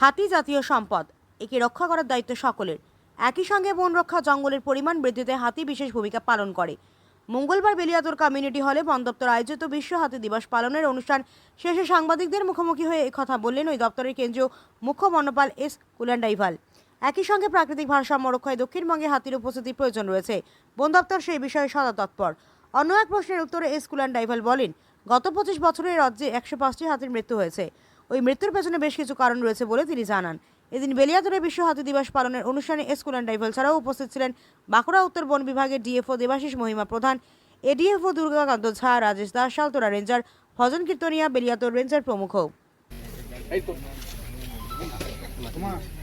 হাতি জাতীয় সম্পদ। একে রক্ষা করার দায়িত্ব সকলের। একই সঙ্গে বন রক্ষা জঙ্গলের পরিমাণ বৃদ্ধিতে হাতি বিশেষ ভূমিকা পালন করে। মঙ্গলবার বেলিয়াদুর কমিউনিটি হলে বন দপ্তর আয়োজিত বিশ্ব হাতি দিবস পালনের অনুষ্ঠান শেষে সাংবাদিকদের মুখোমুখি হয়ে কথা বললেন ওই দপ্তরের কেন্দ্রীয় মুখ্য বনপাল এস কুলান্ডাইভাল। একই সঙ্গে প্রাকৃতিক ভারসাম্য রক্ষায় দক্ষিণবঙ্গে হাতির উপস্থিতির প্রয়োজন রয়েছে। বন দপ্তর সেই বিষয়ে সদা তৎপর। অন্য এক প্রশ্নের উত্তরে এস কুলান্ডাইভাল বলেন, গত পঁচিশ বছরে রাজ্যে একশো পাঁচটি হাতির মৃত্যু হয়েছে। ওই মৃত্যুর পেছনে বেশ কিছু কারণ রয়েছে বলে তিনি জানান। এদিন বেলিয়াদুরে বিশ্ব হাতি দিবস পালনের অনুষ্ঠানে এসকুলান ডাইভাল ছাড়াও উপস্থিত ছিলেন বাঁকুড়া উত্তর বন বিভাগের DFO Debashis Mahima Pradhan ADFO Durgakanta Jha Rajesh Das Saltora ranger Bhajan Kirtania Beliatore ranger প্রমুখ।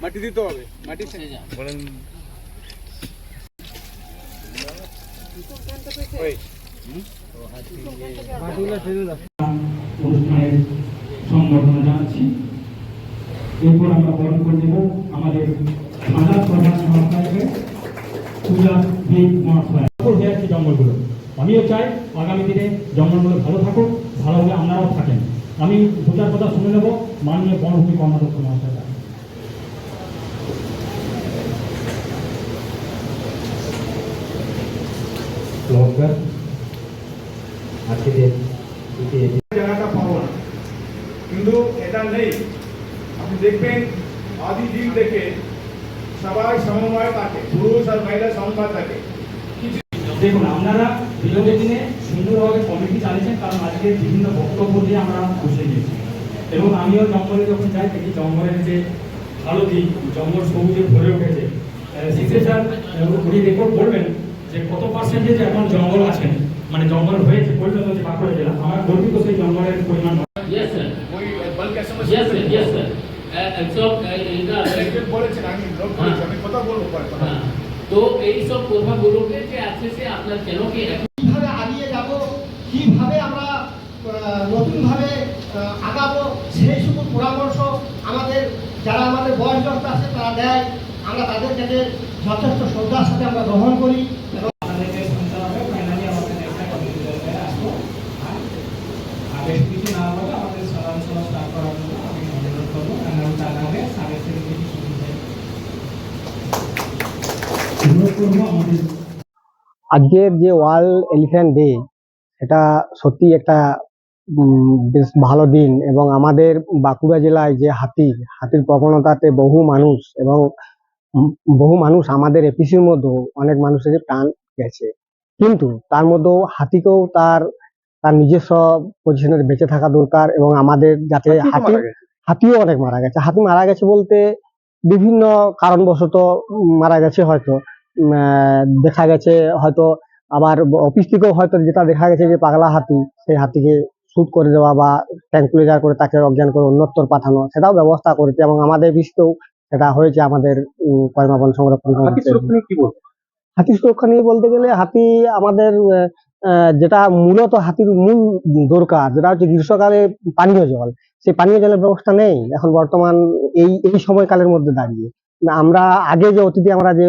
মাটি দিতে হবে মাটি অনুষ্ঠানের সংবর্ধনা জানাচ্ছি। এরপর আমরা বরণ করে দেব আমাদের সাদা প্রধান সহকারীকে পূজা দেব মহাশয়। হয়ে আছে জঙ্গলগুলো। আমিও চাই আগামী দিনে জঙ্গলগুলো ভালো থাকুক ভালোভাবে আপনারাও থাকেন। আমি দু চার কথা শুনে নেব মাননীয় বনভূমি কর্মাধ্যক্ষ মহাশয়। নমস্কার আজকে যে যে জায়গাটা পাবো না কিন্তু এটা নেই। আপনি দেখবেন আদি দিন থেকে সবাই সমন্বয় থাকে, পুরুষ আর মহিলা সমন্বয় থাকে। দেখুন, আপনারা বিগত দিনে সুন্দরভাবে কমিটি চালিয়েছেন, কারণ আজকে বিভিন্ন বক্তব্য দিয়ে আমরা গিয়েছি এবং আমিও জঙ্গলে যখন যাই, দেখি জঙ্গলের যে ভালো দিক জঙ্গল সবুজে ভরে উঠেছে। স্যার উনি রেকর্ড করবেন যে কত পার্সেন্টেজ এখন জঙ্গল আছেন মানে জঙ্গল হয়েছে, পরিণত হচ্ছে বাঁকুড়া জেলা। আমার গর্বিত সেই জঙ্গলের পরিমাণ Yes, sir. ওই বল ক্যাসে Yes, sir. Yes, sir. So, এটা একজন বলেছেন আমি নোট করেছি আমি কথা বলব পরে কথা তো এই সব কথাগুলোকে যে আছে সে আপনার কেন কি কীভাবে আগিয়ে যাব কীভাবে আমরা নতুনভাবে আগাবো সেই সকল পরামর্শ আমাদের যারা আমাদের বয়োজ্যেষ্ঠ আছে তারা দেয়। আমরা তাদের কাছে যথেষ্ট শ্রদ্ধার সাথে আমরা গ্রহণ করি এবং আপনাদেরকে শুনতে হবে ফাইনালি আমাদের একটা কমিটি দরকার আসব আর আর বেশি কিছু না বলে আমাদের সাধারণ সভা স্টার্ট করার জন্য আমি অনুরোধ করব কারণ তার আগে সাড়ে থেকে কিছু শুনতে চাই অনুরোধ করব আমাদের আজকের যে ওয়ার্ল্ড এলিফ্যান্ট ডে এটা সত্যি একটা বেশ ভালো দিন এবং আমাদের বাঁকুড়া জেলায় যে হাতি হাতির প্রবণতাতে বহু মানুষ এবং বহু মানুষ আমাদের এপিসির মধ্যেও অনেক মানুষের প্রাণ গেছে। কিন্তু তার মধ্যেও হাতিকেও তার তার নিজস্ব পজিশনের বেঁচে থাকা দরকার এবং আমাদের যাতে হাতি হাতিও অনেক মারা গেছে। হাতি মারা গেছে বলতে বিভিন্ন কারণবশত মারা গেছে হয়তো। দেখা গেছে হয়তো আবার অফিস থেকেও হয়তো যেটা দেখা গেছে যে পাগলা হাতি সেই হাতিকে শুট করে দেওয়া বা ট্যাঙ্কুলেজার করে তাকে অজ্ঞান করে অন্যত্র পাঠানো সেটাও ব্যবস্থা করেছে এবং আমাদের বিশ্বেও সেটা হয়েছে আমাদের উম, কয়মা বন সংরক্ষণ হাতি সুরক্ষা নিয়ে বলতে গেলে হাতি আমাদের যেটা মূলত হাতির মূল দরকার যেটা হচ্ছে গ্রীষ্মকালে পানীয় জল সেই পানীয় জলের ব্যবস্থা নেই। এখন বর্তমান এই এই সময়কালের মধ্যে দাঁড়িয়ে। আমরা আগে যে অতীতে আমরা যে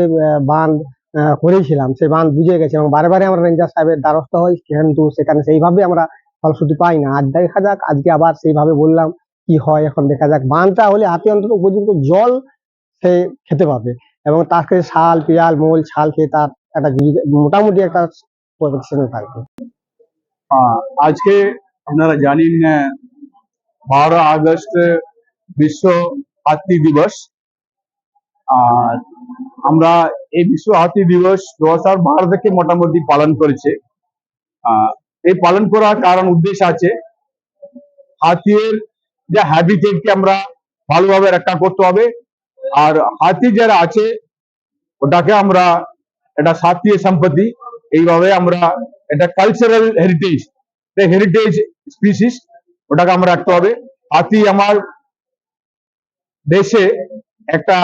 আহ, করেছিলাম সেই বাঁধ বুঝে গেছে এবং বারে আমরা রেঞ্জার সাহেবের দ্বারস্থ হই কিন্তু সেখানে সেইভাবে আমরা ফলশ্রুতি পাই না। আজ দেখা যাক আজকে আবার সেইভাবে বললাম কি হয় এখন দেখা যাক। বাঁধটা হলে হাতি অন্তত উপযুক্ত জল সে খেতে পাবে এবং তার তাকে শাল পিয়াল মোল ছাল খেয়ে তার একটা মোটামুটি একটা পজিশনে থাকবে। আহ, আজকে আপনারা জানেন বারো আগস্ট বিশ্ব হাতি দিবস। আর আমরা এই বিশ্ব হাতি দিবস দু হাজার বারো থেকে মোটামুটি পালন করেছে। এই পালন করার কারণ উদ্দেশ্য আছে হাতির যে হ্যাবিটেটকে আমরা ভালোভাবে রক্ষা করতে হবে। আর হাতি যারা আছে, ওটাকে আমরা এটা জাতীয় সম্পত্তি, এইভাবে আমরা এটা কালচারাল হেরিটেজ হেরিটেজ স্পিসিস ওটাকে আমরা রাখতে হবে। হাতি আমার দেশে একটা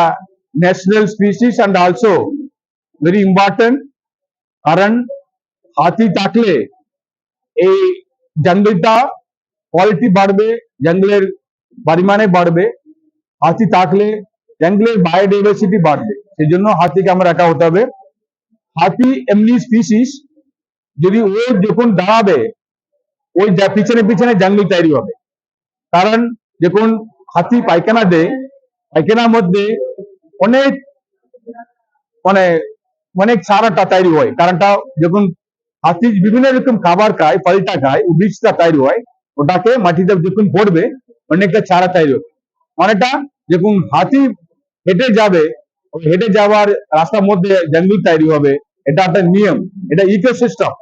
national species and also very important কারণ হাতি থাকলে এই জঙ্গলটা কোয়ালিটি বাড়বে জঙ্গলের পরিমাণে বাড়বে হাতি থাকলে জঙ্গলের বায়োডাইভার্সিটি বাড়বে সেই জন্য হাতিকে আমরা রাখা হতে হবে হাতি এমনি স্পিসিস যদি ও যখন দাঁড়াবে ওই যা পিছনে পিছনে জঙ্গল তৈরি হবে কারণ যখন হাতি পায়খানা দেয় পায়খানার মধ্যে অনেক মানে অনেক সারাটা তৈরি হয়। কারণটা যখন হাতি বিভিন্ন রকম খাবার খায় পাল্টা খায় বীজটা তৈরি হয়, ওটাকে মাটিতে যখন পড়বে, অনেকটা চারা তৈরি হবে। মানেটা যখন হাতি হেঁটে যাবে, হেঁটে যাওয়ার রাস্তার মধ্যে জঙ্গল তৈরি হবে, এটা একটা নিয়ম, এটা ইকোসিস্টেম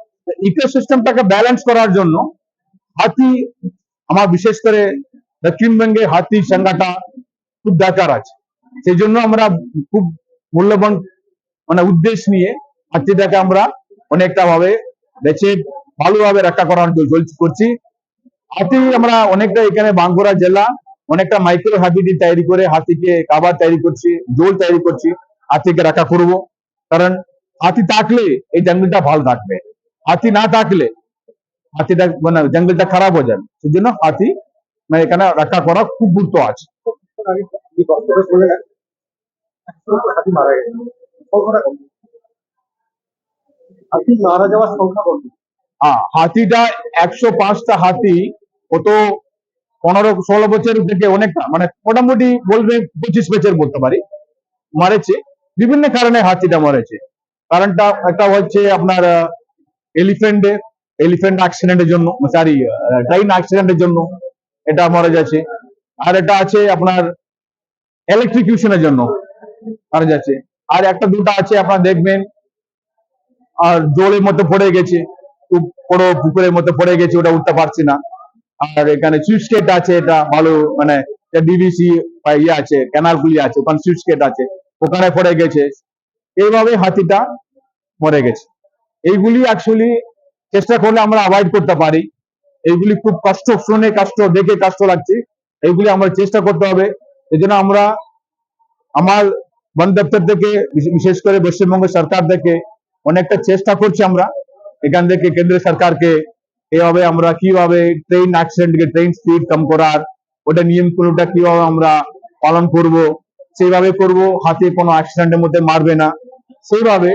ইকোসিস্টেমটাকে ব্যালেন্স করার জন্য হাতি, আমার বিশেষ করে দক্ষিণবঙ্গে হাতি সংখ্যাটা খুব দরকার আছে। সেই জন্য আমরা খুব মূল্যবান মানে উদ্দেশ্য নিয়ে হাতিটাকে আমরা অনেকটা ভাবে বেছে ভালোভাবে রক্ষা করার করছি। হাতি আমরা অনেকটা এখানে বাঁকুড়া জেলা অনেকটা মাইক্রো হাতিটি তৈরি করে হাতিকে খাবার তৈরি করছি জল তৈরি করছি, হাতিকে রক্ষা করব। কারণ হাতি থাকলে এই জঙ্গলটা ভালো থাকবে। হাতি না থাকলে হাতিটা মানে জঙ্গলটা খারাপ হয়ে যাবে। সেই জন্য হাতি মানে এখানে রক্ষা করা খুব গুরুত্ব আছে। হ্যাঁ হাতিটা একশো পাঁচটা হাতি কত পনেরো ষোলো বছর থেকে অনেকটা মানে মোটামুটি বলবে পঁচিশ বছর বলতে পারি, মারেছে। বিভিন্ন কারণে হাতিটা মরেছে। কারণটা একটা হচ্ছে আপনার এলিফেন্টে এলিফেন্ট অ্যাক্সিডেন্টের জন্য সরি ট্রেন অ্যাক্সিডেন্টের জন্য এটা মারা যাচ্ছে। আর এটা আছে আপনার ইলেকট্রিকিউশনের জন্য। মারা যাচ্ছে। আর একটা দুটো আছে, আপনারা দেখবেন, আর জলের মধ্যে পড়ে গেছে। বড় পুকুরের মধ্যে পড়ে গেছে, ওটা উঠতে পারছি না। আর এখানে সুইচ গেট আছে, এটা ভালো মানে ডিভিসি ইয়ে আছে ক্যানাল গুলি আছে, ওখানে সুইচ গেট আছে, ওখানে পড়ে গেছে। এইভাবে হাতিটা মরে গেছে। এইগুলি অ্যাকচুয়ালি চেষ্টা করলে আমরা অ্যাভয়েড করতে পারি। এইগুলি খুব কষ্ট, শুনে কষ্ট, দেখে কষ্ট লাগছে। এইগুলি আমরা চেষ্টা করতে হবে। এই জন্য আমরা আমার বন দপ্তর থেকে বিশেষ করে পশ্চিমবঙ্গ সরকার থেকে অনেকটা চেষ্টা করছি আমরা। এখান থেকে কেন্দ্র সরকারকে এভাবে আমরা কীভাবে ট্রেন অ্যাক্সিডেন্টকে ট্রেন স্পিড কম করার, ওটা নিয়ম নিয়মগুলোটা কীভাবে আমরা পালন করব, সেইভাবে করব, হাতে কোনো অ্যাক্সিডেন্টের মধ্যে মারবে না। সেইভাবে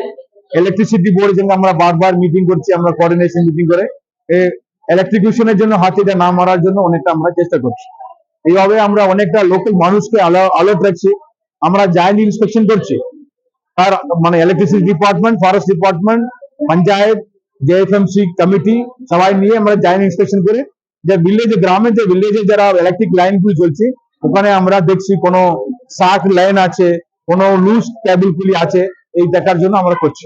ইলেকট্রিসিটি বোর্ডের জন্য আমরা বারবার মিটিং করছি, আমরা কোঅর্ডিনেশন মিটিং করে। ইলেকট্রিকিউশনের জন্য হাতিটা না মারার জন্য অনেকটা আমরা চেষ্টা করছি। এইভাবে আমরা অনেকটা লোকাল মানুষকে আলার্ট রাখছি। আমরা জায়েন্ট ইন্সপেকশন করছি। আর মানে electricity department forest department panchayat JFMC committee সবাই নিয়ে আমরা জায়েন্ট ইন্সপেকশন করে। যে ভিলেজে গ্রামে যে ভিলেজে যারা ইলেকট্রিক লাইন গুলি চলছে ওখানে আমরা দেখছি কোনো শাক লাইন আছে, কোনো লুজ কেবল গুলি আছে, এই দেখার জন্য আমরা করছি।